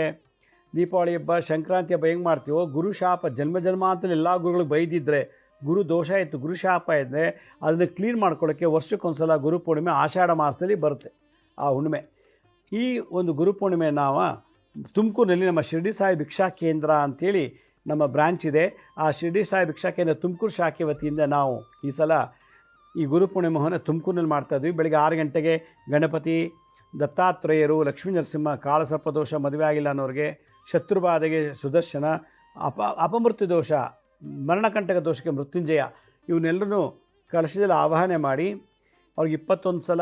ದೀಪಾವಳಿ ಹಬ್ಬ, ಸಂಕ್ರಾಂತಿ ಹಬ್ಬ ಹೆಂಗೆ ಮಾಡ್ತೀವೋ, ಗುರು ಶಾಪ, ಜನ್ಮ ಜನ್ಮಾಂತರಲ್ಲಿ ಎಲ್ಲ ಗುರುಗಳಿಗೆ ಬೈದಿದ್ದರೆ ಗುರು ದೋಷ ಇತ್ತು, ಗುರು ಶಾಪ ಇದ್ದರೆ ಅದನ್ನು ಕ್ಲೀನ್ ಮಾಡ್ಕೊಳ್ಳೋಕ್ಕೆ ವರ್ಷಕ್ಕೊಂದ್ಸಲ ಗುರು ಪೂರ್ಣಿಮೆ ಆಷಾಢ ಮಾಸದಲ್ಲಿ ಬರುತ್ತೆ ಆ ಹುಣ್ಣಿಮೆ. ಈ ಒಂದು ಗುರುಪೂರ್ಣಿಮೆ ನಾವು ತುಮಕೂರಿನಲ್ಲಿ ನಮ್ಮ ಶಿರಡಿ ಸಾಯಿ ಭಿಕ್ಷಾ ಕೇಂದ್ರ ಅಂಥೇಳಿ ನಮ್ಮ ಬ್ರಾಂಚ್ ಇದೆ. ಆ ಶಿರ್ಡಿ ಸಾಯಿ ಭಿಕ್ಷಾ ಕೇಂದ್ರ ತುಮಕೂರು ಶಾಖೆ ವತಿಯಿಂದ ನಾವು ಈ ಸಲ ಈ ಗುರುಪೂರ್ಣಿಮೆಯನ್ನು ತುಮಕೂರಿನಲ್ಲಿ ಮಾಡ್ತಾಯಿದ್ವಿ ಬೆಳಗ್ಗೆ ಆರು ಗಂಟೆಗೆ ಗಣಪತಿ, ದತ್ತಾತ್ರೇಯರು, ಲಕ್ಷ್ಮೀ ನರಸಿಂಹ ಕಾಳಸರ್ಪದೋಷ ಮದುವೆ ಆಗಿಲ್ಲ ಅನ್ನೋರಿಗೆ ಶತ್ರುಬಾಧೆಗೆ ಸುದರ್ಶನ, ಅಪ, ಅಪಮೃತ್ಯು ದೋಷ ಮರಣಕಂಟಕ ದೋಷಕ್ಕೆ ಮೃತ್ಯುಂಜಯ ಇವನ್ನೆಲ್ಲರೂ ಕಳಶದಲ್ಲಿ ಆವಾಹನೆ ಮಾಡಿ, ಅವ್ರಿಗೆ ಇಪ್ಪತ್ತೊಂದು ಸಲ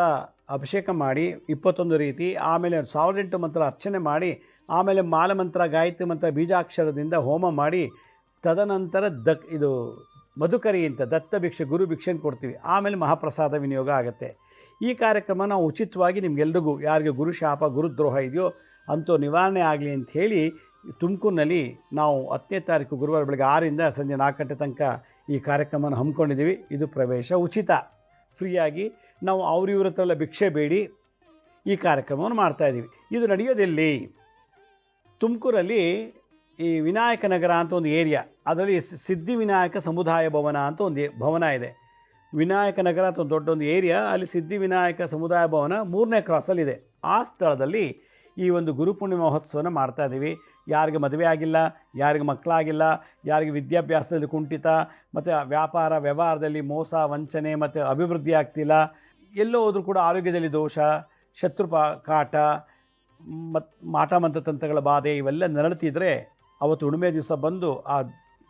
ಅಭಿಷೇಕ ಮಾಡಿ ಇಪ್ಪತ್ತೊಂದು ರೀತಿ, ಆಮೇಲೆ ಸಾವಿರದ ಎಂಟು ಮಂತ್ರ ಅರ್ಚನೆ ಮಾಡಿ, ಆಮೇಲೆ ಮಾಲಮಂತ್ರ, ಗಾಯತ್ರಿ ಮಂತ್ರ, ಬೀಜಾಕ್ಷರದಿಂದ ಹೋಮ ಮಾಡಿ, ತದನಂತರ ದಕ್, ಇದು ಮಧುಕರಿ ಅಂತ, ದತ್ತ ಭಿಕ್ಷೆ, ಗುರು ಭಿಕ್ಷೆನ ಕೊಡ್ತೀವಿ. ಆಮೇಲೆ ಮಹಾಪ್ರಸಾದ ವಿನಿಯೋಗ ಆಗುತ್ತೆ. ಈ ಕಾರ್ಯಕ್ರಮ ನಾವು ಉಚಿತವಾಗಿ ನಿಮ್ಗೆಲ್ರಿಗೂ, ಯಾರಿಗೆ ಗುರು ಶಾಪ ಗುರುದ್ರೋಹ ಇದೆಯೋ ಅಂಥವು ನಿವಾರಣೆ ಆಗಲಿ ಅಂತ ಹೇಳಿ, ತುಮಕೂರಿನಲ್ಲಿ ನಾವು ಹತ್ತನೇ ತಾರೀಕು ಗುರುವಾರ ಬೆಳಗ್ಗೆ ಆರರಿಂದ ಸಂಜೆ ನಾಲ್ಕು ಗಂಟೆ ತನಕ ಈ ಕಾರ್ಯಕ್ರಮನ ಹಮ್ಮಿಕೊಂಡಿದ್ದೀವಿ. ಇದು ಪ್ರವೇಶ ಉಚಿತ. ಫ್ರೀಯಾಗಿ ನಾವು ಅವ್ರ ಇವ್ರ ಹತ್ರ ಭಿಕ್ಷೆ ಬೇಡಿ ಈ ಕಾರ್ಯಕ್ರಮವನ್ನು ಮಾಡ್ತಾಯಿದ್ದೀವಿ ಇದು ನಡೆಯೋದೆಲ್ಲಿ ತುಮಕೂರಲ್ಲಿ ಈ ವಿನಾಯಕ ನಗರ ಅಂತ ಒಂದು ಏರಿಯಾ, ಅದರಲ್ಲಿ ಸಿದ್ಧಿ ವಿನಾಯಕ ಸಮುದಾಯ ಭವನ ಅಂತ ಒಂದು ಭವನ ಇದೆ. ವಿನಾಯಕ ನಗರ ಅಂತ ಒಂದು ದೊಡ್ಡ ಒಂದು ಏರಿಯಾ, ಅಲ್ಲಿ ಸಿದ್ಧಿ ವಿನಾಯಕ ಸಮುದಾಯ ಭವನ ಮೂರನೇ ಕ್ರಾಸಲ್ಲಿದೆ ಆ ಸ್ಥಳದಲ್ಲಿ ಈ ಒಂದು ಗುರುಪೂರ್ಣಿಮೆ ಮಹೋತ್ಸವನ ಮಾಡ್ತಾ ಇದ್ದೀವಿ. ಯಾರಿಗೆ ಮದುವೆ ಆಗಿಲ್ಲ, ಯಾರಿಗೆ ಮಕ್ಕಳಾಗಿಲ್ಲ, ಯಾರಿಗೆ ವಿದ್ಯಾಭ್ಯಾಸದಲ್ಲಿ ಕುಂಠಿತ, ಮತ್ತು ವ್ಯಾಪಾರ ವ್ಯವಹಾರದಲ್ಲಿ ಮೋಸ, ವಂಚನೆ, ಮತ್ತು ಅಭಿವೃದ್ಧಿ ಆಗ್ತಿಲ್ಲ ಎಲ್ಲೋ ಹೋದರೂ ಕೂಡ ಆರೋಗ್ಯದಲ್ಲಿ ದೋಷ ಶತ್ರು ಪಾ- ಕಾಟ ಮತ್ತು ಮಾಟ ಮಂತ್ರ ತಂತ್ರಗಳ ಬಾಧೆ ಇವೆಲ್ಲ ನರಳುತ್ತಿದ್ದರೆ ಅವತ್ತು ಹುಣ್ಮೆ ದಿವಸ ಬಂದು ಆ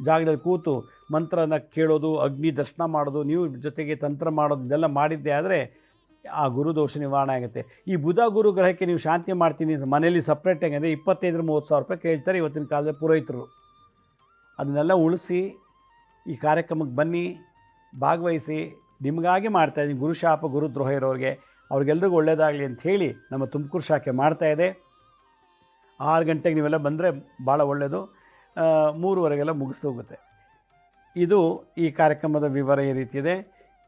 ಜಾಗದಲ್ಲಿ ಕೂತು ಮಂತ್ರನ ಕೇಳೋದು, ಅಗ್ನಿ ದರ್ಶನ ಮಾಡೋದು, ನೀವು ಜೊತೆಗೆ ತಂತ್ರ ಮಾಡೋದು ಇದೆಲ್ಲ ಮಾಡಿದ್ದೆ ಆದರೆ ಆ ಗುರು ದೋಷ ನಿವಾರಣೆ ಆಗುತ್ತೆ. ಈ ಬುಧ ಗುರು ಗ್ರಹಕ್ಕೆ ನೀವು ಶಾಂತಿ ಮಾಡ್ತೀನಿ ಮನೇಲಿ ಸಪ್ರೇಟಾಗಿ ಅಂದರೆ ಇಪ್ಪತ್ತೈದರ ಮೂವತ್ತು ಸಾವಿರ ರೂಪಾಯಿ ಕೇಳ್ತಾರೆ, ಇವತ್ತಿನ ಕಾಲದಲ್ಲಿ ಪುರೋಹಿತರು. ಅದನ್ನೆಲ್ಲ ಉಳಿಸಿ ಈ ಕಾರ್ಯಕ್ರಮಕ್ಕೆ ಬನ್ನಿ, ಭಾಗವಹಿಸಿ ನಿಮಗಾಗಿ ಮಾಡ್ತಾಯಿದ್ದೀನಿ ಗುರುಶಾಪ ಗುರುದ್ರೋಹ ಇರೋರಿಗೆ ಅವ್ರಿಗೆಲ್ರಿಗೂ ಒಳ್ಳೆಯದಾಗಲಿ ಅಂತ ಹೇಳಿ ನಮ್ಮ ತುಮಕೂರು ಶಾಖೆ ಮಾಡ್ತಾಯಿದೆ ಆರು ಗಂಟೆಗೆ ನೀವೆಲ್ಲ ಬಂದರೆ ಭಾಳ ಒಳ್ಳೆಯದು ಮೂರುವರೆಗೆಲ್ಲ ಮೂರುವರೆಗೆಲ್ಲ ಮುಗಿಸೋಗುತ್ತೆ ಇದು ಈ ಕಾರ್ಯಕ್ರಮದ ವಿವರ ಈ ರೀತಿ ಇದೆ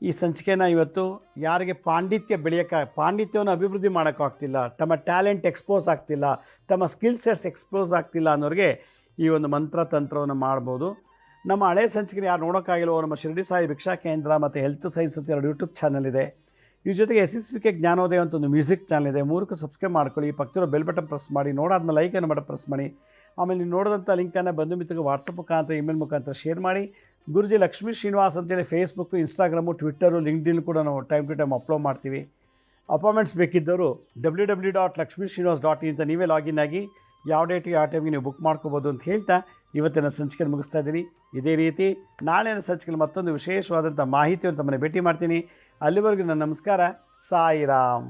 ಈ ಸಂಚಿಕೆನ ಇವತ್ತು ಯಾರಿಗೆ ಪಾಂಡಿತ್ಯ ಬೆಳೆಯೋಕ್ಕೆ ಪಾಂಡಿತ್ಯವನ್ನು ಅಭಿವೃದ್ಧಿ ಮಾಡೋಕ್ಕಾಗ್ತಿಲ್ಲ ತಮ್ಮ ಟ್ಯಾಲೆಂಟ್ ಎಕ್ಸ್ಪೋಸ್ ಆಗ್ತಿಲ್ಲ, ತಮ್ಮ ಸ್ಕಿಲ್ ಸೆಟ್ಸ್ ಎಕ್ಸ್ಪೋಸ್ ಆಗ್ತಿಲ್ಲ ಅನ್ನೋರಿಗೆ ಈ ಒಂದು ಮಂತ್ರ ತಂತ್ರವನ್ನು ಮಾಡ್ಬೋದು. ನಮ್ಮ ಹಳೆ ಸಂಚಿಕೆ ಯಾರು ನೋಡೋಕ್ಕಾಗಿಲ್ವೋ ನಮ್ಮ ಶಿರಡಿ ಸಾಯಿ ಭಿಕ್ಷಾ ಕೇಂದ್ರ ಮತ್ತು ಹೆಲ್ತ್ ಸೈನ್ಸ್ ಅಂತ ಎರಡು ಯೂಟ್ಯೂಬ್ ಚಾನಲ್ ಇದೆ. ಇದ್ರ ಜೊತೆಗೆ ಎಸ್ ಎಸ್ ವಿ ಕೆ ಜ್ಞಾನೋದಯ ಅಂತ ಒಂದು ಮ್ಯೂಸಿಕ್ ಚಾನಲ್ ಇದೆ. ಮೂರಕ್ಕೆ ಸಬ್ಸ್ಕ್ರೈಬ್ ಮಾಡ್ಕೊಳ್ಳಿ. ಪಕ್ಕದಲ್ಲಿರೋ ಬೆಲ್ ಬಟನ್ ಪ್ರೆಸ್ ಮಾಡಿ. ನೋಡಾದ್ಮೇಲೆ ಲೈಕನ್ನು ಬಟನ್ ಪ್ರೆಸ್ ಮಾಡಿ. ಆಮೇಲೆ ನೀವು ನೋಡಿದಂಥ ಲಿಂಕನ್ನು ಬಂಧು ಮಿತ್ರಗೆ ವಾಟ್ಸಪ್ ಮುಖಾಂತರ ಇಮೇಲ್ ಮುಖಾಂತರ ಶೇರ್ ಮಾಡಿ. ಗುರುಜಿ ಲಕ್ಷ್ಮೀ ಶ್ರೀನಿವಾಸ್ ಅಂತೇಳಿ ಫೇಸ್ಬುಕ್ಕು ಇನ್ಸ್ಟಾಗ್ರಾಮು ಟ್ವಿಟ್ಟರು ಲಿಂಕ್ಡಿನ್ ಕೂಡ ನಾವು ಟೈಮ್ ಟು ಟೈಮ್ ಅಪ್ಲೋಡ್ ಮಾಡ್ತೀವಿ. Appointments ಬೇಕಿದ್ದವರು W W dot Lakshmi Srinivas dot in ನೀವೇ ಲಾಗಿನ್ ಆಗಿ, ಯಾವ ಡೇಟಿಗೆ ಯಾವ ಟೈಮ್ಗೆ ನೀವು ಬುಕ್ ಮಾಡ್ಕೋಬೋದು ಅಂತ ಹೇಳ್ತಾ ಇವತ್ತಿನ ಸಂಚಿಕೆ ಮುಗಿಸ್ತಾ ಇದ್ದೀನಿ ಇದೇ ರೀತಿ ನಾಳೆಯ ಸಂಚಿಕೆಯಲ್ಲಿ ಮತ್ತೊಂದು ವಿಶೇಷವಾದಂಥ ಮಾಹಿತಿಯನ್ನು ತಮ್ಮನ್ನು ಭೇಟಿ ಮಾಡ್ತೀನಿ. ಅಲ್ಲಿವರೆಗೂ ನನ್ನ ನಮಸ್ಕಾರ. ಸಾಯಿರಾಮ್.